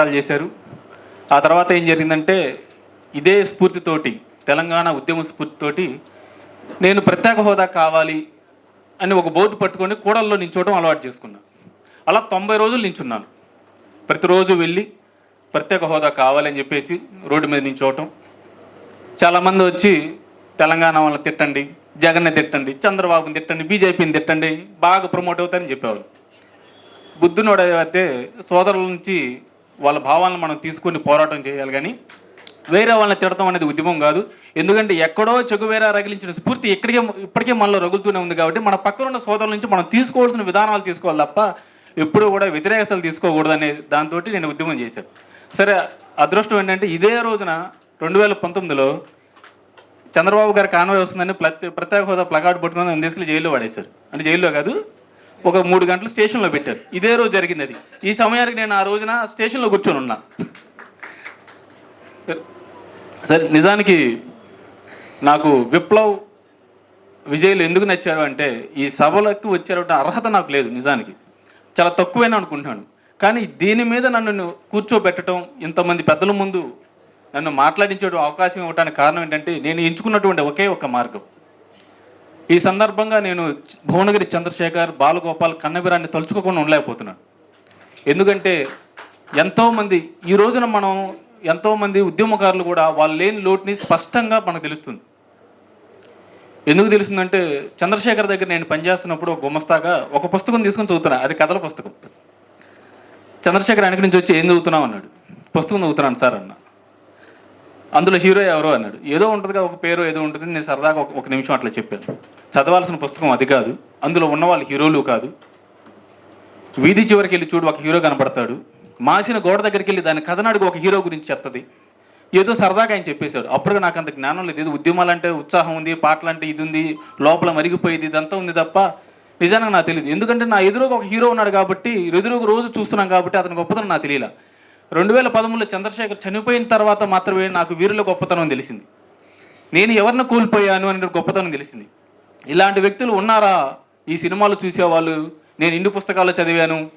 చేశారు. ఆ తర్వాత ఏం జరిగిందంటే ఇదే స్ఫూర్తితోటి తెలంగాణ ఉద్యమ స్ఫూర్తితోటి నేను ప్రత్యేక హోదా కావాలి అని ఒక బోర్డు పట్టుకొని కూడల్లో నించోవడం అలవాటు చేసుకున్నా. అలా తొంభై రోజులు నించున్నాను. ప్రతిరోజు వెళ్ళి ప్రత్యేక హోదా కావాలని చెప్పేసి రోడ్డు మీద నించోవటం. చాలామంది వచ్చి తెలంగాణ వాళ్ళని తిట్టండి జగన్ని తిట్టండి చంద్రబాబుని తిట్టండి బీజేపీని తిట్టండి బాగా ప్రమోట్ అవుతారని చెప్పేవారు బుద్ధునోడైతే అయితే సోదరుల నుంచి వాళ్ళ భావాలను మనం తీసుకొని పోరాటం చేయాలి కానీ వేరే వాళ్ళని తిడటం అనేది ఉద్యమం కాదు. ఎందుకంటే ఎక్కడో చెగువేరా రగిలించిన స్ఫూర్తి ఇక్కడికే ఇప్పటికే మనలో రగులుతూనే ఉంది కాబట్టి మన పక్కన ఉన్న సోదరుల నుంచి మనం తీసుకోవాల్సిన విధానాలు తీసుకోవాలి తప్ప ఎప్పుడూ కూడా వ్యతిరేకతలు తీసుకోకూడదు అనే దాంతో నేను ఉద్యమం చేశాను. సరే అదృష్టం ఏంటంటే ఇదే రోజున రెండు వేల పంతొమ్మిదిలో చంద్రబాబు గారి కాన్వాయ్ వస్తుందని ప్రత్యే ప్రత్యేక హోదా ప్లకార్డ్ పట్టుకుని తీసుకెళ్ళి జైల్లో పడేశారు. అంటే జైల్లో కాదు ఒక మూడు గంటలు స్టేషన్లో పెట్టారు. ఇదే రోజు జరిగింది అది. ఈ సమయానికి నేను ఆ రోజున స్టేషన్లో కూర్చొని ఉన్నా. సరే నిజానికి నాకు విప్లవ్ విజయులు ఎందుకు నచ్చారు అంటే ఈ సభలకు వచ్చారు అర్హత నాకు లేదు నిజానికి. చాలా తక్కువైనా అనుకుంటున్నాను. కానీ దీని మీద నన్ను కూర్చోబెట్టడం ఇంతమంది పెద్దల ముందు నన్ను మాట్లాడించే అవకాశం ఇవ్వడానికి కారణం ఏంటంటే నేను ఎంచుకున్నటువంటి ఒకే ఒక మార్గం. ఈ సందర్భంగా నేను భువనగిరి చంద్రశేఖర్ బాలగోపాల్ కన్నబీరాన్ని తలుచుకోకుండా ఉండలేకపోతున్నాను. ఎందుకంటే ఎంతోమంది ఈ రోజున మనం ఎంతోమంది ఉద్యమకారులు కూడా వాళ్ళు లేని లోటుని స్పష్టంగా మనకు తెలుస్తుంది. ఎందుకు తెలుస్తుందంటే చంద్రశేఖర్ దగ్గర నేను పనిచేస్తున్నప్పుడు ఒక గుమస్తాగా ఒక పుస్తకం తీసుకొని చదువుతున్నా. అది కథల పుస్తకం. చంద్రశేఖర్ వెనక నుంచి వచ్చి ఏం చదువుతున్నావు అన్నాడు. పుస్తకం చదువుతున్నాను సార్ అన్న. అందులో హీరో ఎవరో అన్నాడు. ఏదో ఉంటుందిగా ఒక పేరు ఏదో ఉంటుంది నేను సరదాగా ఒక నిమిషం అట్లా చెప్పాను. చదవాల్సిన పుస్తకం అది కాదు. అందులో ఉన్న వాళ్ళు హీరోలు కాదు. వీధి చివరికి వెళ్ళి చూడు ఒక హీరో కనపడతాడు మాసిన గోడ దగ్గరికి వెళ్ళి దాని కథనాడుకు ఒక హీరో గురించి చెప్తుంది. ఏదో సరదాగా ఆయన చెప్పేశాడు. అప్పుడు నాకు అంత జ్ఞానం లేదు. ఏదో ఉద్యమాలంటే ఉత్సాహం ఉంది పాటలు అంటే ఇది ఉంది లోపల మరిగిపోయేది ఇదంతా ఉంది తప్ప నిజానికి నాకు తెలియదు ఎందుకంటే నా ఎదురుగా ఒక హీరో ఉన్నాడు కాబట్టి ఎదురుగా రోజు చూస్తున్నాం కాబట్టి అతని గొప్పతనం నాకు తెలియలా. రెండు వేల పదమూడులో చంద్రశేఖర్ చనిపోయిన తర్వాత మాత్రమే నాకు వీరుల గొప్పతనం తెలిసింది. నేను ఎవరిని కోల్పోయాను అనే గొప్పతనం తెలిసింది. ఇలాంటి వ్యక్తులు ఉన్నారా? ఈ సినిమాలు చూసేవాళ్ళు నేను ఇన్ని పుస్తకాలు చదివాను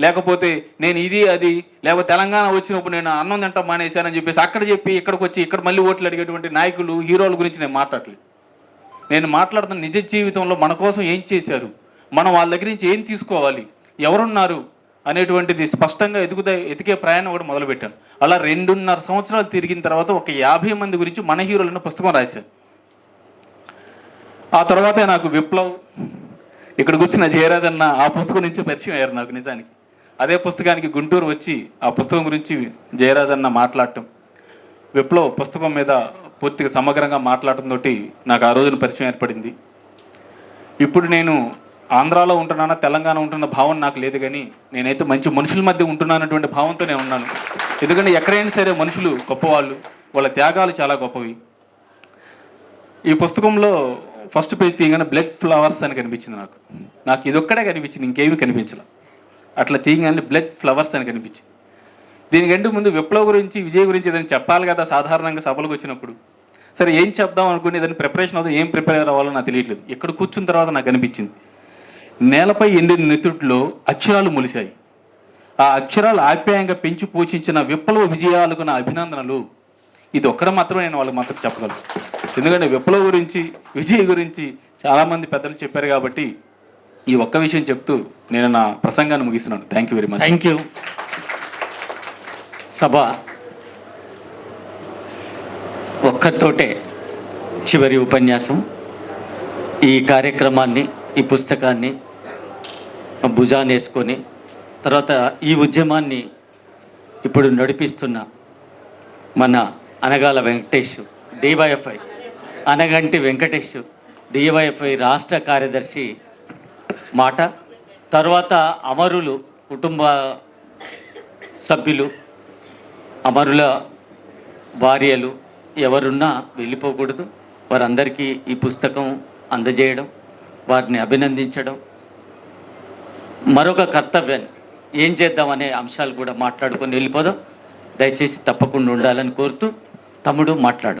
లేకపోతే నేను ఇది అది లేకపోతే తెలంగాణ వచ్చినప్పుడు నేను అన్నం తింటాం మానేశానని చెప్పేసి అక్కడ చెప్పి ఇక్కడికి వచ్చి ఇక్కడ మళ్ళీ ఓట్లు అడిగేటువంటి నాయకులు హీరోల గురించి నేను మాట్లాడలేదు. నేను మాట్లాడుతున్న నిజ జీవితంలో మన కోసం ఏం చేశారు? మనం వాళ్ళ దగ్గర నుంచి ఏం తీసుకోవాలి? ఎవరున్నారు? అనేటువంటిది స్పష్టంగా ఎదుగుదా ఎతికే ప్రయాణం కూడా మొదలుపెట్టాను. అలా రెండున్నర సంవత్సరాలు తిరిగిన తర్వాత ఒక యాభై మంది గురించి మన హీరోలను పుస్తకం రాశాను. ఆ తర్వాతే నాకు విప్లవ్ ఇక్కడ కూర్చున్న జయరాజ్ అన్న ఆ పుస్తకం నుంచి పరిచయం అయ్యారు నాకు నిజానికి. అదే పుస్తకానికి గుంటూరు వచ్చి ఆ పుస్తకం గురించి జయరాజ్ అన్న మాట్లాడటం విప్లవ్ పుస్తకం మీద పూర్తిగా సమగ్రంగా మాట్లాడటంతో నాకు ఆ రోజున పరిచయం ఏర్పడింది. ఇప్పుడు నేను ఆంధ్రాలో ఉంటున్నానా తెలంగాణ ఉంటున్న భావం నాకు లేదు కానీ నేనైతే మంచి మనుషుల మధ్య ఉంటున్నానటువంటి భావంతో నేను ఉన్నాను. ఎందుకంటే ఎక్కడైనా సరే మనుషులు గొప్పవాళ్ళు వాళ్ళ త్యాగాలు చాలా గొప్పవి. ఈ పుస్తకంలో ఫస్ట్ పేజ్ తీయగానే బ్లడ్ ఫ్లవర్స్ అని కనిపించింది నాకు. నాకు ఇదొక్కడే కనిపించింది ఇంకేమీ కనిపించలే. అట్లా తీయగానే బ్లడ్ ఫ్లవర్స్ అని కనిపించింది. దీనికంటే ముందు విప్లవ గురించి విజయ్ గురించి ఏదైనా చెప్పాలి కదా సాధారణంగా సభలకు వచ్చినప్పుడు. సరే ఏం చెప్దాం అనుకుని ఏదైనా ప్రిపరేషన్ అవుతుంది ఏం ప్రిపేర్ అవ్వాలో నాకు తెలియట్లేదు. ఎక్కడ కూర్చున్న తర్వాత నాకు అనిపించింది. నేలపై ఎండిన నెత్తుట్లో అక్షరాలు మొలిశాయి. ఆ అక్షరాలు ఆప్యాయంగా పెంచి పోషించిన విప్లవ విజయాలకు నా అభినందనలు. ఇది ఒక్కడ మాత్రమే నేను వాళ్ళకి మాత్రం చెప్పగలను. ఎందుకంటే విప్లవ గురించి విజయ గురించి చాలామంది పెద్దలు చెప్పారు కాబట్టి ఈ ఒక్క విషయం చెప్తూ నేను నా ప్రసంగాన్ని ముగిస్తున్నాను. Thank you very much thank you సభ ఒక్కరితోటే చివరి ఉపన్యాసం. ఈ కార్యక్రమాన్ని ఈ పుస్తకాన్ని భుజాన్ని వేసుకొని తర్వాత ఈ ఉద్యమాన్ని ఇప్పుడు నడిపిస్తున్న మన అనగాల వెంకటేష్ డివైఎఫ్ఐ అనగంటి వెంకటేష్ డివైఎఫ్ఐ రాష్ట్ర కార్యదర్శి మాట. తర్వాత అమరులు కుటుంబ సభ్యులు అమరుల భార్యలు ఎవరున్నా వెళ్ళిపోకూడదు. వారందరికీ ఈ పుస్తకం అందజేయడం వారిని అభినందించడం మరొక కర్తవ్యం ఏం చేద్దామనే అంశాలు కూడా మాట్లాడుకొని వెళ్ళిపోదాం. దయచేసి తప్పకుండా ఉండాలని కోరుతూ తమ్ముడు మాట్లాడు